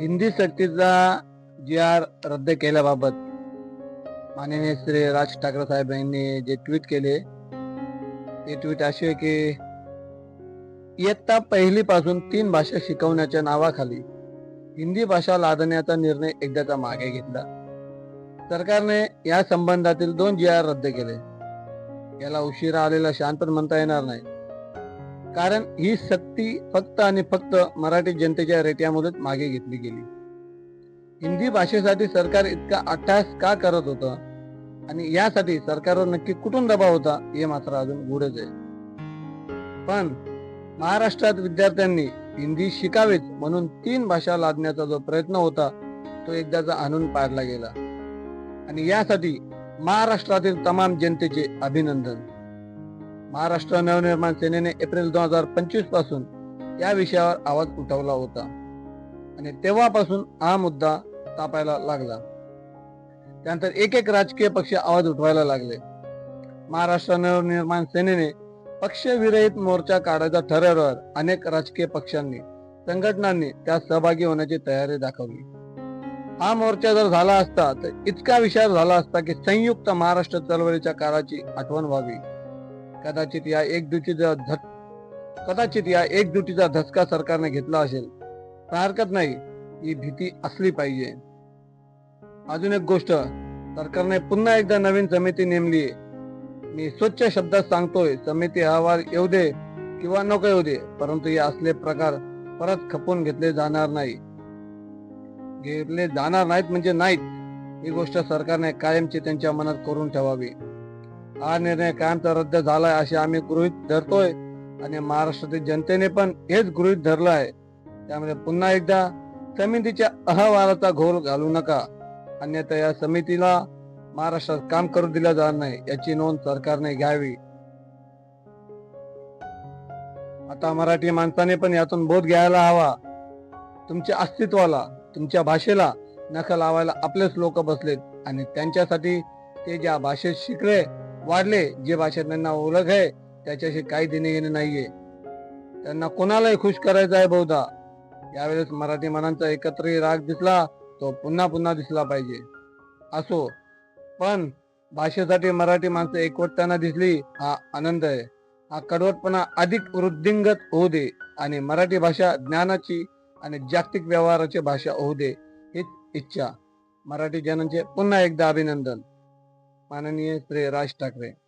हिंदी सक्तीचा जी आर रद्द केल्याबाबत माननीय श्री राज ठाकरे साहेब यांनी जे ट्विट केले ते ट्विट असे आहे की इयत्ता पहिली पासून तीन भाषा शिकवण्याच्या नावाखाली हिंदी भाषा लादण्याचा निर्णय एकदाचा मागे घेतला. सरकारने या संबंधातील दोन जी आर रद्द केले. याला उशिरा आलेला शांत पण म्हणता येणार नाही. कारण ही सक्ती फक्त आणि फक्त मराठी जनतेच्या रेट्यामधून मागे घेतली गेली. हिंदी भाषेसाठी सरकार इतका अट्टास का करत होतं? आणि यासाठी सरकारवर नक्की कुठून दबाव होता? हे मात्र अजून गुढच आहे. पण महाराष्ट्रात विद्यार्थ्यांनी हिंदी शिकावीच म्हणून तीन भाषा लादण्याचा जो प्रयत्न होता तो एकदाचा आणून पाडला गेला. आणि यासाठी महाराष्ट्रातील तमाम जनतेचे अभिनंदन. महाराष्ट्र नवनिर्माण सेनेने एप्रिल दोन हजार पंचवीसपासून या विषयावर आवाज उठवला होता. आणि तेव्हापासून हा मुद्दा तापायला लागला. त्यानंतर एक एक राजकीय पक्ष आवाज उठवायला लागले. महाराष्ट्र नवनिर्माण सेनेने पक्षविरहित मोर्चा काढायचा ठरवल्यावर अनेक राजकीय पक्षांनी संघटनांनी त्यात सहभागी होण्याची तयारी दाखवली. हा मोर्चा जर झाला असता तर इतका विचार झाला असता की संयुक्त महाराष्ट्र चळवळीच्या काळाची आठवण व्हावी. कदाचित या एकजुटीचा धक कदाचित या एकजुटीचा धसका सरकारने घेतला असेल. पण हरकत नाही. ही भीती असली पाहिजे. अजून एक गोष्ट. सरकारने पुन्हा एकदा नवीन समिती नेमली मी स्वच्छ शब्दात सांगतोय समिती अहवाल येऊ दे किंवा नको येऊ दे परंतु हे असले प्रकार परत खपून घेतले जाणार नाही. घेतले जाणार नाहीत म्हणजे नाहीत. ही गोष्ट सरकारने कायमची त्यांच्या मनात करून ठेवावी. हा निर्णय कायमचा रद्द झालाय असे आम्ही गृहित धरतोय. आणि महाराष्ट्रातील जनतेने पण हेच गृहित धरलं आहे. त्यामुळे पुन्हा एकदा समितीच्या अहवालाचा घोल घालू नका. अन्यथा या समितीला महाराष्ट्रात काम करू दिलं जाणार नाही याची नोंद सरकारने घ्यावी. आता मराठी माणसाने पण यातून बोध घ्यायला हवा. तुमच्या अस्तित्वाला तुमच्या भाषेला नख लावायला आपलेच लोक बसलेत. आणि त्यांच्यासाठी ते ज्या भाषेत शिकले वाढले. जे भाषेत त्यांना ओळख आहे त्याच्याशी काही देणे घेणे नाहीये. त्यांना कोणालाही खुश करायचं आहे बहुधा. यावेळेस मराठी मनांचा एकत्रित राग दिसला तो पुन्हा पुन्हा दिसला पाहिजे. असो. पण भाषेसाठी मराठी माणसं एकवटताना दिसली हा आनंद आहे. हा कडवटपणा अधिक वृद्धिंगत होऊ दे आणि मराठी भाषा ज्ञानाची आणि जागतिक व्यवहाराची भाषा होऊ दे हीच इच्छा. मराठी जनांचे पुन्हा एकदा अभिनंदन. माननीय श्री राज ठाकरे.